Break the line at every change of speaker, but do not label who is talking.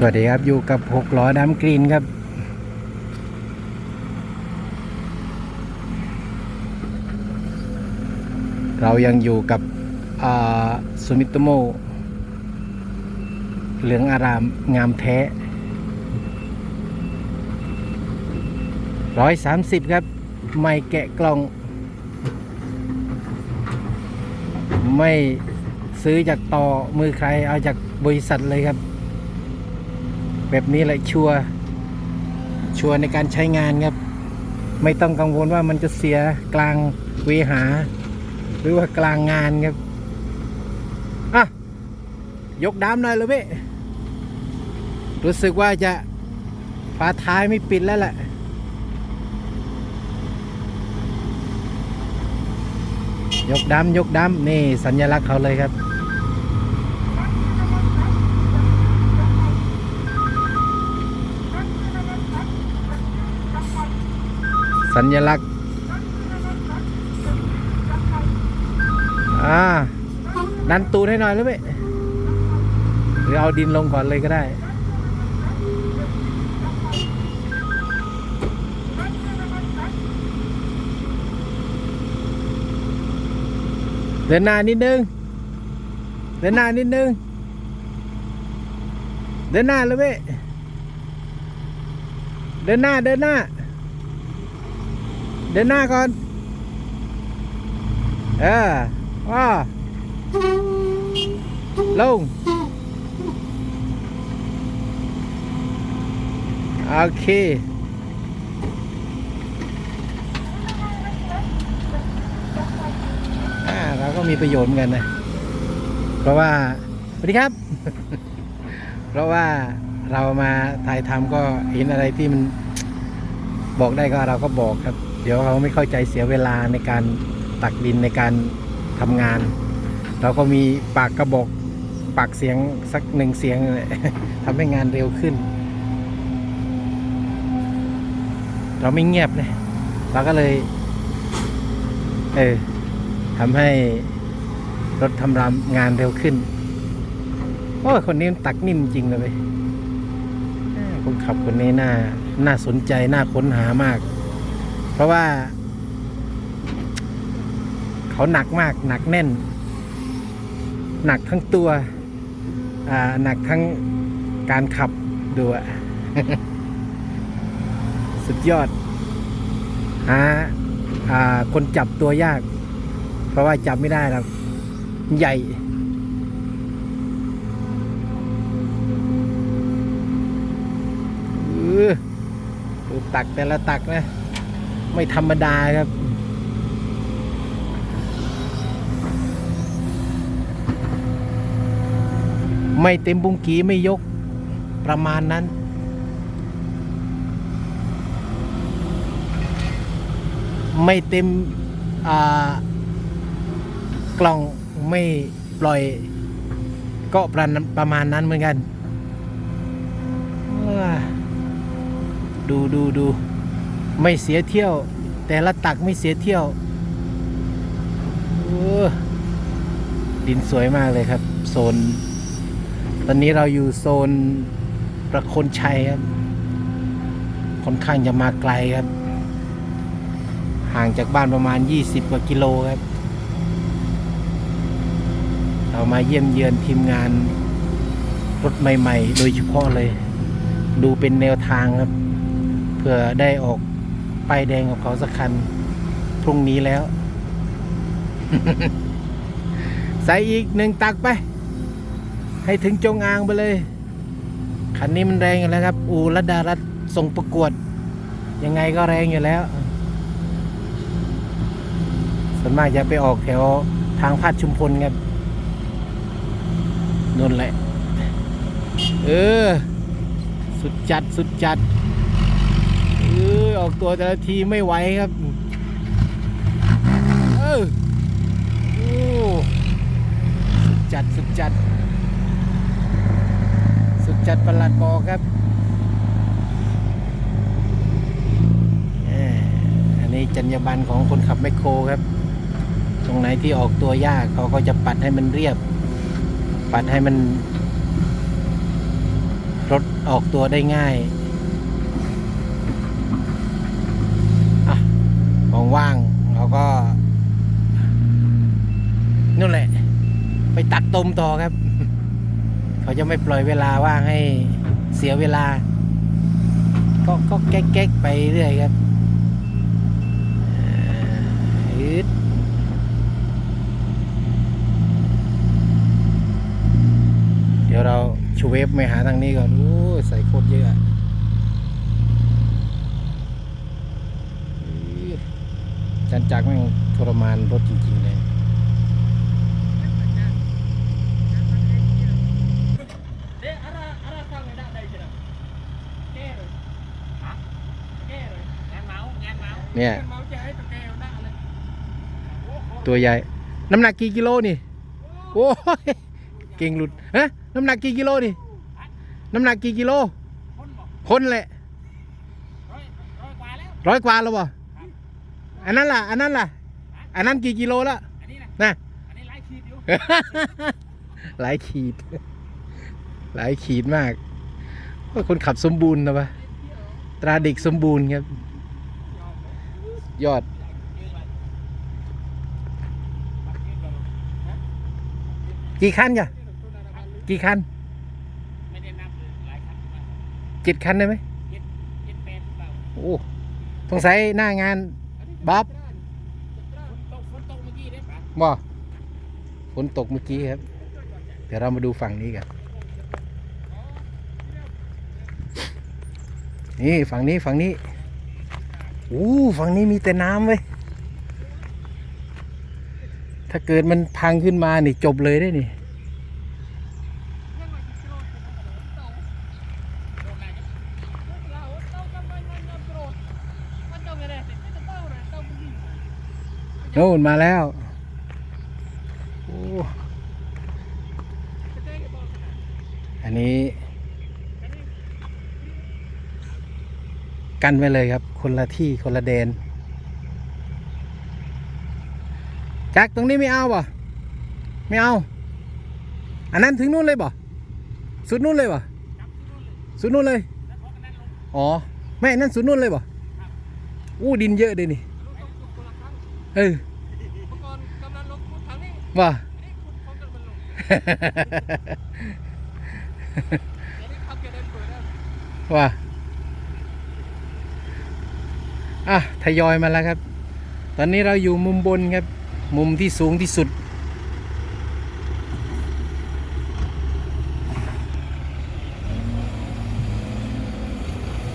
สวัสดีครับ อยู่กับหกล้อดำกรีนครับ เรายังอยู่กับสุมิโตโม เหลืองอารามงามแท้ร้อยสามสิบครับ ไม่แกะกล่อง ไม่ซื้อจากต่อมือใครเอาจากบริษัทเลยครับ แบบนี้แหละชัวร์ชัวร์ในการใช้งานครับ ไม่ต้องกังวลว่ามันจะเสียกลางเวหา หรือว่ากลางงานครับอะยกดามหน่อยเลยเว้ยรู้สึกว่าจะฝาท้ายไม่ปิดแล้วแหละยกดำยกดำนี่สัญลักษณ์เขาเลยครับ สัญลักษณ์ อ่า ดันตูนให้หน่อยเลยเว้ยหรือเอาดินลงก่อนเลยก็ได้ เดินหน้านิดนึง เดินหน้านิดนึง เดินหน้าเลยเว้ยเดินหน้า เดินหน้า เดินหน้าก่อน เออว้าลง โอเค อ่า เราก็มีประโยชน์เหมือนกันนะ เพราะว่า สวัสดีครับ เพราะว่าเรามาถ่ายทำก็เห็นอะไรที่มันบอกได้ก็เราก็บอกครับ ดี๋ยวเขาไม่เข้าใจเสียเวลาในการตักดินในการทำงาน เราก็มีปากกระบอกปากเสียงสักหนึ่งเสียงเลยทำให้งานเร็วขึ้น เราไม่เงียบเลยเราก็เลยเออทำให้รถทำรำงานเร็วขึ้นโอ้คนนี้ตักนิ่มจริงเลยคนขับคนนี้น่า น่าสนใจ น่าค้นหามาก เพราะว่า เขาหนักมากหนักแน่น หนักทั้งตัว อ่า หนักทั้งการขับดูอะสุดยอดหาคนจับตัวยาก เพราะว่าจับไม่ได้หรอกใหญ่เออตักแต่ละตักนะ ไม่ธรรมดาครับไม่เต็มบุงกีไม่ยกประมาณนั้น ไม่เต็มอ่ากล่องไม่ปล่อย ก็ประมาณประมาณนั้นเหมือนกันว้าดูดูดู ไม่เสียเที่ยว แต่ละตักไม่เสียเที่ยวโอ้ดินสวยมากเลยครับ โซน ตอนนี้เราอยู่โซนประคนชัยครับค่อนข้างจะมาไกลครับ ห่างจากบ้านประมาณ 20 กว่ากิโลครับ เรามาเยี่ยมเยือนทีมงานรถใหม่ ๆ โดยเฉพาะเลย ดูเป็นแนวทางครับ เพื่อได้ออก ป้ายแดงกับเขาสักคันพรุ่งนี้แล้ว ใส่อีกหนึ่งตักไป ให้ถึงจงอางไปเลย คันนี้มันแรงอยู่แล้วครับ อูรัดารัตส่งประกวด ยังไงก็แรงอยู่แล้วส่วนมากจะไปออกแถวทางพาดชุมพลครับนนแหละ เออ สุดจัด สุดจัด ออออกตัวแต่ละทีไม่ไหวครับ เออโอ้สุดจัดสุดจัด สุดจัดประหลัดบอกครับอ่ออันนี้จรรยาบรรณของคนขับแมคโครครับ ตรงไหนที่ออกตัวยากเขาก็จะปัดให้มันเรียบ ปัดให้มันรถออกตัวได้ง่าย อะ ว่างเราก็นู่นแหละ ไปตักตมต่อครับ เขาจะไม่ปล่อยเวลาว่างให้เสียเวลา ก็ก็แก๊กๆไปเรื่อยครับอืดเดี๋ยวเราชูเวฟไปหาทางนี้ก่อนโอ้ใส่โคตรเยอะอะอืด จักรแม่งทรมานรถจริงๆเลยเนี่ยตัวใหญ่ น้ำหนักกี่กิโลนี่ โอ้ยเก่งหลุดฮะน้ำหนักกี่กิโลนี่ น้ำหนักกี่กิโล คนแหละร้อยกว่าแล้วบ่ อันนั้นล่ะ อันนั้นล่ะ อันนั้นกี่กิโลแล้ว
Anh đi nè.
นะ
Anh đi lái xịt vô.
หลายขีด หลายขีดมากว่าคนขับสมบูรณ์นะปะตราเด็กสมบูรณ์ครับ ยอด กี่คันจ้ะกี่คัน
Mày đem năm rồi, lái khắp mà.
เจ็ดคันได้ไหม
Chết, chết bèn vào.
โอ้สงสัยหน้างาน บ๊อบ
Phun tông, phun tông mới ghi đấy bà.
บ่ฝนตกเมื่อกี้ครับ เดี๋ยวเรามาดูฝั่งนี้กัน นี่ฝั่งนี้ฝั่งนี้ อู้ฝั่งนี้มีแต่น้ำเว้ย ถ้าเกิดมันพังขึ้นมานี่จบเลยได้นี่ น่นมาแล้วอันนี้ กันไว้เลยครับ คนละที่คนละแดนจักตรงนี้ไม่เอาป่ไม่เอา อันนั้นถึงนู่นเลยป่สุดนู่นเลยป่สุดนู่นเลย อ๋อไม่นั่นสุดนู่นเลยป่อู้ดินเยอะเลยนี่ เออ ว่ะว่าอะทยอยมาแล้วครับ ตอนนี้เราอยู่มุมบนครับ มุมที่สูงที่สุด